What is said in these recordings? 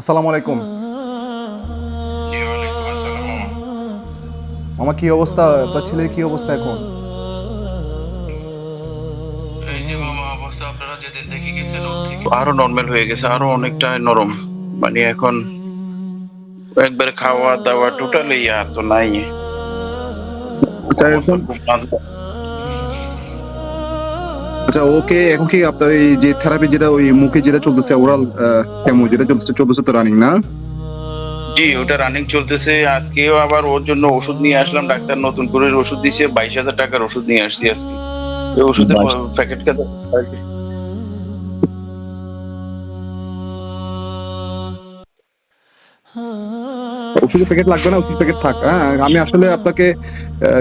আসসালামু আলাইকুম। আমার কি অবস্থা আপনার ছেলের কি অবস্থা এখন এই অবস্থা আপনারা যেদিন দেখে গেছেন ওর থেকে আরও নর্মাল হয়ে গেছে আরও অনেকটা নরম মানে এখন একবার খাওয়া দাওয়া টোটালি আর তো নাই আচ্ছা, এখন-। আচ্ছা ওকে এখন কি আপনার এই যে থেরাপি যেটা ওই মুখে যেটা চলতেছে ওরাল কেমো যেটা চলতেছে চলতেছে তো রানিং না? জি ওটা রানিং চলতেছে। আজকেও আবার ওর জন্য ওষুধ নিয়ে আসলাম ডাক্তার নতুন করে ওষুধ দিয়েছে বাইশ হাজার টাকার ওষুধ নিয়ে আসছি আজকে। এই ওষুধের প্যাকেট কাটা ওষুধের প্যাকেট লাগবে না ওষুধ প্যাকেট থাক। হ্যাঁ আমি আসলে আপনাকে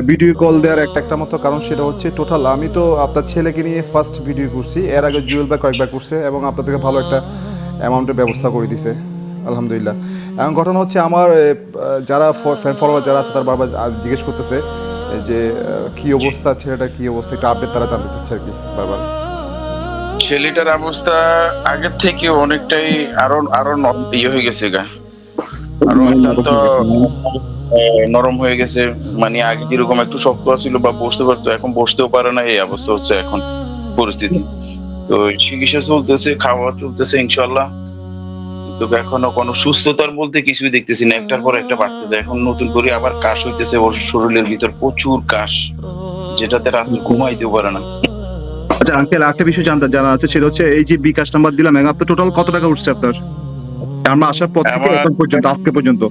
ভিডিও কল দেওয়ার একটা একটা মতো কারণ সেটা হচ্ছে টোটাল আমি তো আপনার ছেলেকে নিয়ে ফার্স্ট ভিডিও করছি, এর আগে জুয়েল ভাই কয়েকবার করছে এবং আপনাদেরকে ভালো একটা অ্যামাউন্টের ব্যবস্থা করে দিছে, আলহামদুলিল্লাহ। এখন ঘটনা হচ্ছে আমার যারা ফ্রেন্ড ফলোয়ার যারা আছে তারা বারবার জিজ্ঞেস করতেছে যে কি অবস্থা, ছেলেটা কি অবস্থা, একটা আপডেট তারা জানতে চাচ্ছে আর কি, বারবার। ছেলেটার অবস্থা আগের থেকে অনেকটাই আরও আরও ইয়ে হয়ে গেছে গা। নরম হয়ে গেছে। মানে আগে যেরকম একটু শক্ত ছিল বা বসতে পারতো এখন বসতেও পারে না এই অবস্থা হচ্ছে এখন পরিস্থিতি। তো চিকিৎসা চলতেছে খাওয়া চলতেছে ইনশাল্লাহ কিন্তু এখনও কোনো সুস্থতার বলতে কিছুই দেখতেছি না। একটার পর একটা বাড়তেছে এখন নতুন করে আবার কাশ হইতেছে ওর শরীরের ভিতর প্রচুর কাশ যেটাতে রাত্রে ঘুমাইতেও পারে না। আচ্ছা আঙ্কেল একটা বিষয় জানতে জানা আছে সেটা হচ্ছে এই যে বিকাশ নাম্বার দিলাম এখন আপনার টোটাল কত টাকা উঠছে আপনার? আমরা আসার পর থেকে এখন পর্যন্ত আজকে পর্যন্ত।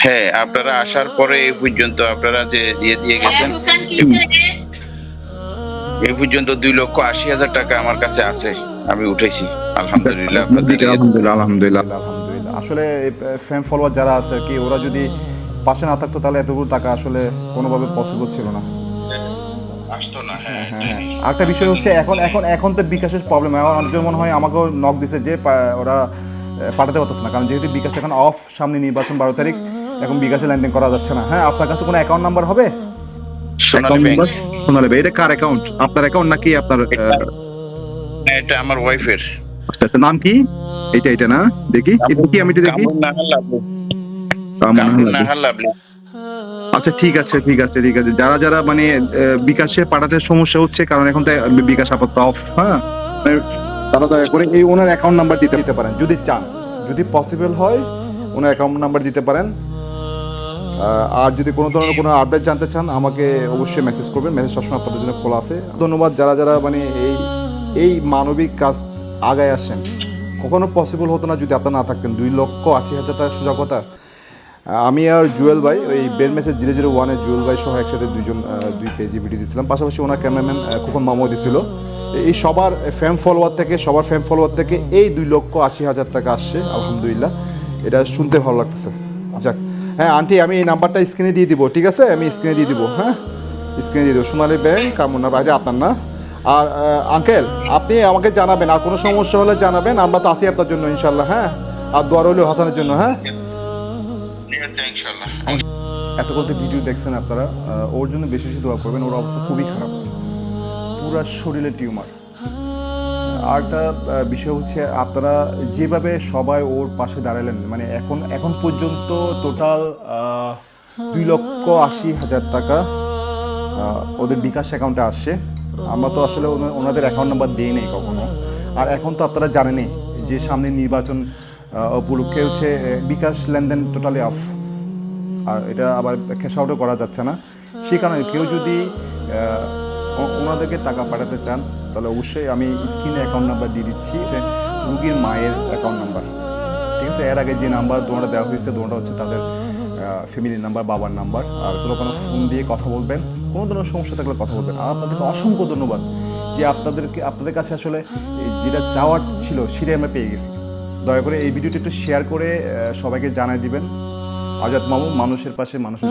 হ্যাঁ আপনারা আসার পরে এই পর্যন্ত আপনারা যে দিয়ে দিয়ে গেছেন এই পর্যন্ত দুই লক্ষ আশি হাজার টাকা আমার কাছে আছে আমি উঠেছি। আলহামদুলিল্লাহ আপনাদের ইয়ে- আলহামদুলিল্লাহ আলহামদুলিল্লাহ। আলহামদুলিল্লাহ। আসলে ফ্যান ফলোয়ার যারা আছে কি ওরা যদি পাশে না থাকতো তাহলে এতগুলো টাকা আসলে কোনোভাবে পসিবল ছিল না। আসতো না হ্যাঁ হ্যাঁ হ্যাঁ। আরেকটা বিষয় হচ্ছে এখন এখন এখন তো বিকাশের প্রবলেম এখন অনেকজন মনে হয় আমাকেও নক দিছে যে ওরা পাঠাতে পারতেছে না। কারণ যেহেতু বিকাশ এখন অফ সামনে নির্বাচন বারো তারিখ এখন বিকাশে লেনদেন করা যাচ্ছে না। হ্যাঁ আপনার কাছে কোনো অ্যাকাউন্ট নাম্বার হবে? সোনালী ব্যাংক ভাই এটা কার অ্যাকাউন্ট আপনার অ্যাকাউন্ট নাকি আপনার এটা আমার ওয়াইফের আচ্ছা আচ্ছা নাম কি? এটা এটা না দেখি। কি আমি একটু দেখি? আচ্ছা ঠিক আছে ঠিক আছে ঠিক আছে। যারা যারা মানে বিকাশে পাঠাতে সমস্যা হচ্ছে কারণ এখন তো বিকাশ আপাতত অফ হ্যাঁ? মানে তারা দয়া করে এই ওনার অ্যাকাউন্ট নাম্বার দিতে দিতে পারেন, যদি চান। যদি পসিবল হয়, ওনার অ্যাকাউন্ট নাম্বার দিতে পারেন। আর যদি কোনো ধরনের কোনো আপডেট জানতে চান, আমাকে অবশ্যই মেসেজ করবেন। মেসেজ সবসময় আপনাদের জন্য খোলা আছে। ধন্যবাদ যারা যারা মানে এই এই মানবিক কাজ আগায় আসেন কখনো পসিবল হতো না যদি আপনারা না থাকতেন। দুই লক্ষ আশি হাজার টাকার সোজা কথা। আমি আর জুয়েল ভাই, ওই বেন মেসেজ জিরো জিরো ওয়ানে জুয়েল ভাই সহ একসাথে দুইজন দুই পেজে ভিডিও দিয়েছিলাম। পাশাপাশি ওনার ক্যামেরাম্যান খোকন মামু দিছিল। এই সবার ফ্যাম ফলোয়ার থেকে সবার ফ্যাম ফলোয়ার থেকে এই দুই লক্ষ আশি হাজার টাকা আসছে আলহামদুলিল্লাহ। এটা শুনতে ভালো লাগতেছে। যাক। হ্যাঁ আন্টি আমি এই নাম্বারটা স্ক্রিনে দিয়ে দিব ঠিক আছে? আমি স্ক্রিনে দিয়ে দিব হ্যাঁ? স্ক্রিনে দিয়ে দেবো। সোনালী ব্যাংক কামনা বাজে আপনার না? আর আঙ্কেল আপনি আমাকে জানাবেন আর কোনো সমস্যা হলে জানাবেন। আমরা তো আছি আপনার জন্য ইনশাল্লাহ হ্যাঁ? আর দোয়ার হলেও হাসানের জন্য হ্যাঁ? এতক্ষণ ভিডিও দেখছেন আপনারা ওর জন্য বেশি বেশি দোয়া করবেন। ওর অবস্থা খুবই খারাপ। পুরো শরীরে টিউমার। আর একটা বিষয় হচ্ছে আপনারা যেভাবে সবাই ওর পাশে দাঁড়ালেন মানে এখন এখন পর্যন্ত টোটাল দুই লক্ষ আশি হাজার টাকা ওদের বিকাশ অ্যাকাউন্টে আসছে। আমরা তো আসলে ওনা- ওনাদের অ্যাকাউন্ট নাম্বার দিই নেই কখনো। আর এখন তো আপনারা জানেনই যে সামনে নির্বাচন উপলক্ষে হচ্ছে বিকাশ লেনদেন টোটালি অফ আর এটা আবার ক্যাশ আউটও করা যাচ্ছে না। সেই কারণে কেউ যদি ওনাদেরকে টাকা পাঠাতে চান, তাহলে অবশ্যই আমি স্ক্রিনে অ্যাকাউন্ট নাম্বার দিয়ে দিচ্ছি রুগীর মায়ের অ্যাকাউন্ট নাম্বার ঠিক আছে? এর আগে যে নাম্বার দোনোটা দেওয়া হয়েছে, দোনোটা হচ্ছে তাদের ফ্যামিলির নাম্বার বাবার নাম্বার আর কোনো কোনো ফোন দিয়ে কথা বলবেন, কোনো ধরনের সমস্যা থাকলে কথা বলবেন। আর আপনাদেরকে অসংখ্য ধন্যবাদ যে আপনাদেরকে, আপনাদের কাছে আসলে যেটা চাওয়ার ছিল, সেটাই আমরা পেয়ে গেছি। দয়া করে এই ভিডিওটি একটু শেয়ার করে সবাইকে জানাই দিবেন। আজাদ মামু, মানুষের পাশে মানুষের